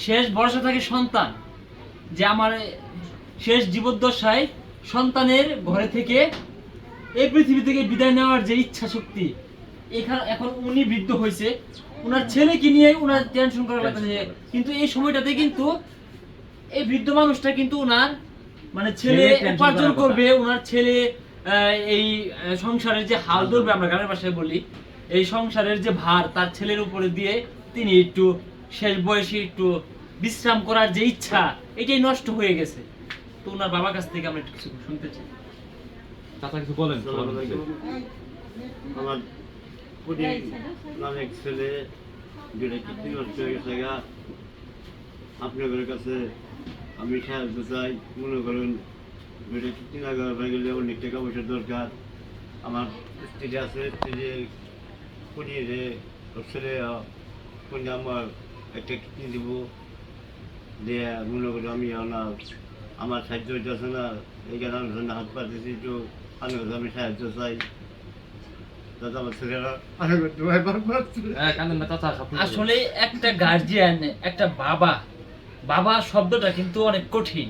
শেষ ভরসা থাকে সন্তান যে আমার শেষ জীবদ্দশায় সন্তানের ঘরে থেকে এই পৃথিবী থেকে বিদায় নেওয়ার যে ইচ্ছা শক্তি এখানে এখন উনি বৃদ্ধ হয়েছে ওনার ছেলেকে নিয়ে ওনার টেনশন করা লাগছে কিন্তু এই সময়টাতে কিন্তু এই বৃদ্ধ মানুষটা কিন্তু ওনার মানে ছেলে উপার্জন করবে ওনার ছেলে আহ, এই সংসারের যে হাল ধরবে। আমরা গ্রামের ভাষায় বলি এই সংসারের যে ভার তার ছেলের উপরে দিয়ে তিনি একটু শেষ বয়সে একটু বিশ্রাম করার যে ইচ্ছা এটাই নষ্ট হয়ে গেছে। তো ওনার বাবার কাছ থেকে আমরা একটু কিছু শুনতে চাই। চাচা কিছু বলেন। আমার এক ছেলে যেটা কিডনি নষ্ট হয়ে গেছে আপনাদের কাছে আমি সাহায্য চাই। মনে করুন যেটা কিডনি না হয়ে গেলে অনেক টাকা পয়সার দরকার। আমার স্ত্রী আছে স্ত্রী পুড়িয়ে যে ছেলে কোন আমার একটা কিডনি দিব। দিয়ে মনে করি আমি আমার আমার সাহায্য হইতেছে না। এইখানে আমি জন্য হাত পাতেছি একটু আমি আমি সাহায্য চাই। হ্যাঁ না। আসলে একটা গার্জিয়ান একটা বাবা বাবা শব্দটা কিন্তু অনেক কঠিন।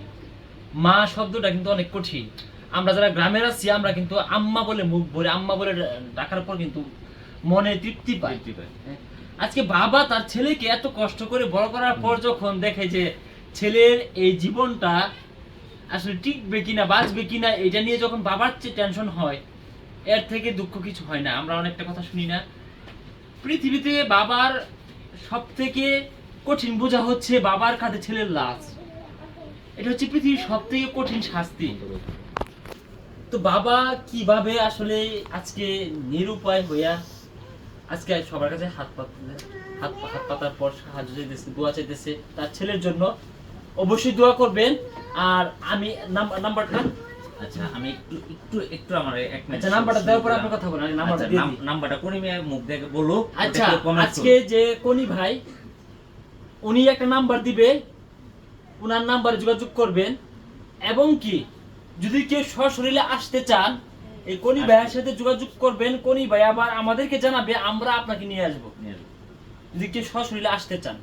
মা শব্দটা কিন্তু অনেক কঠিন। আমরা যারা গ্রামের আছি আমরা কিন্তু আম্মা বলে মুখ ভরে আম্মা বলে ডাকার পর কিন্তু মনে তৃপ্তি পাই। তৃপ্তি পায়। আজকে বাবা তার ছেলেকে এত কষ্ট করে বড় করার পর যখন দেখে যে ছেলের এই জীবনটা আসলে টিকবে কিনা, বাঁচবে কিনা, এটা নিয়ে যখন বাবার চেয়ে টেনশন হয়, এর থেকে দুঃখ কিছু হয় না। আমরা অনেকটা কথা শুনি না। পৃথিবীতে বাবার সব থেকে কঠিন বোঝা হচ্ছে বাবার কাঁধে ছেলের লাশ। এটা হচ্ছে পৃথিবীর সব থেকে কঠিন শাস্তি। তো বাবা কীভাবে আসলে আজকে নিরুপায় হইয়া আজকে সবার কাছে হাত পাততে হাত হাত পাতার পর সাহায্য চাইতেছে দোয়া চাইতেছে তার ছেলের জন্য। অবশ্যই দোয়া করবেন। আর আমি নাম্বারটা আচ্ছা আমি একটু একটু একটু আমার এক মিনিট আচ্ছা নাম্বারটা দেওয়ার পর কথা বলেন আমি নাম্বারটা আচ্ছা, দিয়ে। নাম্বারটা কোনি মেয়ে মুখ দেখে বলো আচ্ছা আজকে যে কোনি ভাই উনি একটা নাম্বার দিবে। ওনার নাম্বারে যোগাযোগ করবেন। এবং কি যদি কেউ সশরীরে আসতে চান এই কোনি ভাইয়ের সাথে যোগাযোগ করবেন কোনি ভাই আবার আমাদেরকে জানাবে আমরা আপনাকে নিয়ে আসব। যদি কেউ সশরীরে আসতে চান।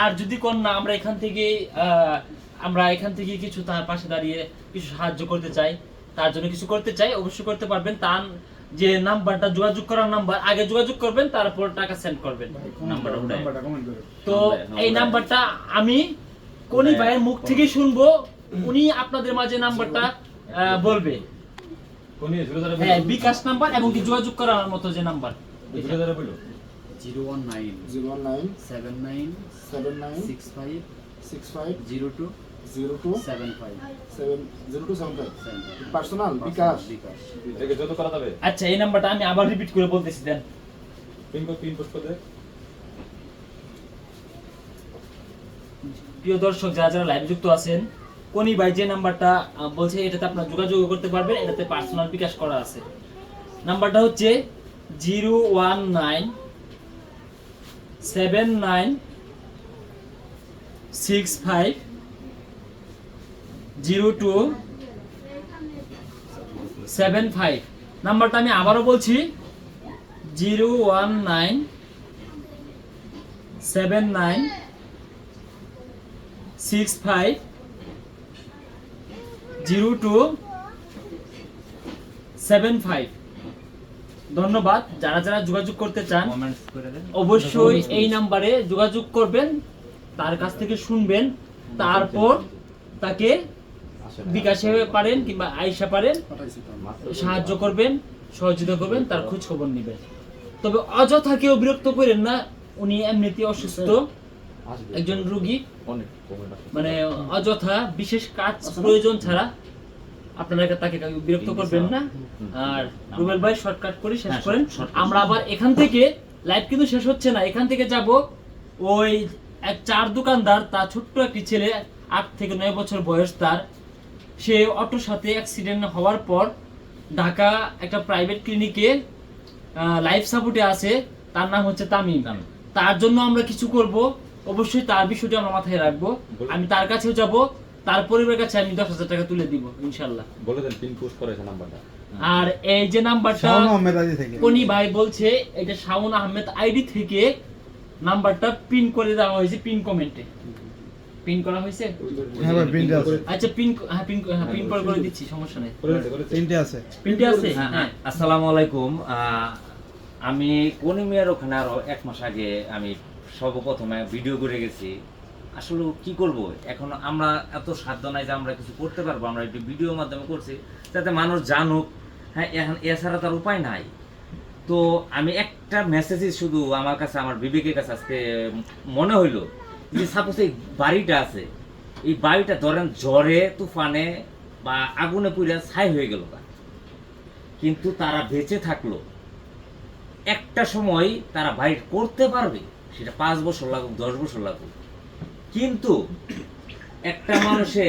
আর যদি কোন না আমরা এখান থেকে আমরা এখান থেকে কিছু তার পাশে দাঁড়িয়ে কিছু সাহায্য করতে চাই তার জন্য কিছু করতে চাই অবশ্যই করতে পারবেন। তার যে নাম্বারটা যোগাযোগ করার নাম্বার আগে যোগাযোগ করবেন তারপর টাকা সেন্ড করবেন। নাম্বারটা তো এই নাম্বারটা। আমি কোনি ভাইয়ের মুখ থেকে শুনব উনি আপনাদের মাঝে নাম্বারটা আহ, বলবে। হ্যাঁ বিকাশ নাম্বার এবং কি যোগাযোগ করার মতো যে নাম্বার। জুড়ে ধরে বলো zero one nine. Zero one nine. Seven nine. Seven nine. Six five. Six five. Zero two. Zero two. Seven five. Seven zero two seven five. Personal bKash. BKash. যত করা যাবে আচ্ছা এই নাম্বারটা আমি আবার রিপিট করে বলতেছি দেন। পিন কোড পিন পোস্ট করে। প্রিয় দর্শক যারা যারা লাইভ যুক্ত আছেন কোনি ভাই যে নাম্বারটা বলছে এটাতে আপনার যোগাযোগ করতে পারবেন, এটাতে পার্সোনাল বিকাশ করা আছে। নাম্বারটা হচ্ছে zero one nine seven nine six five zero two seven five. নাম্বারটা আমি আবারও বলছি, zero one nine seven nine six five zero two seven five. ধন্যবাদ। যারা যারা যোগাযোগ করতে চান। অবশ্যই এই নাম্বারে যোগাযোগ করবেন তার কাছ থেকে শুনবেন তারপর তাকে বিকাশে পারেন কিংবা আইসা পারেন সাহায্য করবেন সহযোগিতা করবেন তার খোঁজ খবর নেবেন। তবে অযথা কেউ বিরক্ত করেন না উনি এমনিতে অসুস্থ। একজন রুগী। মানে অযথা বিশেষ কাজ প্রয়োজন ছাড়া আপনারা তাকে কাউকে বিরক্ত করবেন না। আর রুবেল ভাই শর্টকাট করে শেষ হ্যাঁ, করেন। আমরা আবার এখান থেকে লাইভ কিন্তু শেষ হচ্ছে না। এখান থেকে যাব ওই এক চার দোকানদার তার ছোট্ট একটি ছেলে আট থেকে নয় বছর বয়স তার। সে অটোর সাথে অ্যাক্সিডেন্ট হওয়ার পর ঢাকা একটা প্রাইভেট ক্লিনিকে লাইফ সাপোর্টে আছে। তার নাম হচ্ছে তামিম। তামিম। তার জন্য আমরা কিছু করব। অবশ্যই তার বিষয়টি আমরা মাথায় রাখব। আমি তার কাছেও যাব তার পরিবারের কাছে আমি দশ হাজার টাকা তুলে দিব ইনশাল্লাহ। বলে দেন পিন পোস্ট করে আছে নাম্বারটা আর এই যে নাম্বারটা শাওন আহমেদ আলী থেকে। কোনি ভাই বলছে এটা শাওন আহমেদ আইডি থেকে নাম্বারটা পিন করে দেওয়া হয়েছে পিন কমেন্টে পিন করা হয়েছে? হ্যাঁ ভাই প্রিন্টে আছে। আচ্ছা পিন হ্যাঁ পিন হ্যাঁ পিন করে করে দিচ্ছি সমস্যা নেই। করে দিতে, করে দিতে। আছে। পিনটা আছে? হ্যাঁ, হ্যাঁ আসসালামু আলাইকুম। আহ, আমি কনিমিয়ার ওখানে আরও এক মাস আগে আমি সর্বপ্রথমে ভিডিও করে গেছি। আসলে কি করব? এখন আমরা এত সাধ্য নাই যে আমরা কিছু করতে পারব। আমরা একটু ভিডিওর মাধ্যমে করছি, যাতে মানুষ জানুক হ্যাঁ এখন এছাড়া তার উপায় নাই। তো আমি একটা মেসেজই শুধু আমার কাছে, আমার বিবেকের কাছে আজকে মনে হইল যে সাপোজ এই বাড়িটা আছে, এই বাড়িটা ধরেন ঝড়ে, তুফানে বা আগুনে পুড়ে ছাই হয়ে গেল কিন্তু তারা বেঁচে থাকল। একটা সময় তারা বাইট করতে পারবে। সেটা পাঁচ বছর লাগুক, দশ বছর লাগুক। কিন্তু একটা মানুষে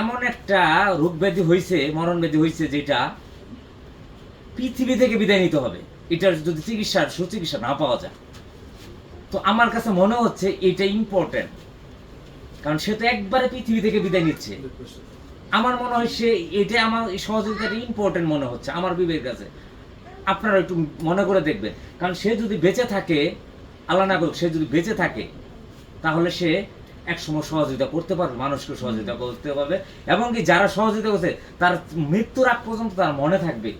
এমন একটা রোগ ব্যাধি হয়েছে মরণ ব্যাধি হয়েছে যেটা পৃথিবী থেকে বিদায় নিতে হবে। এটার যদি চিকিৎসার সুচিকিৎসা না পাওয়া যায়। তো আমার কাছে মনে হচ্ছে এটা ইম্পর্টেন্ট কারণ সে তো একবারে পৃথিবী থেকে বিদায় নিচ্ছে। আমার মনে হয় সে এটা আমার এই সহযোগিতাটা ইম্পর্টেন্ট মনে হচ্ছে, আমার বিবেকের কাছে। আপনারা একটু মনে করে দেখবেন। কারণ সে যদি বেঁচে থাকে আল্লাহ না করুক, সে যদি বেঁচে থাকে, তাহলে সে এক সময় সহযোগিতা করতে পারবে, মানুষকে সহযোগিতা করতে পারবে। এবং কি যারা সহযোগিতা করছে, তার মৃত্যুর আগ পর্যন্ত তার মনে থাকবে।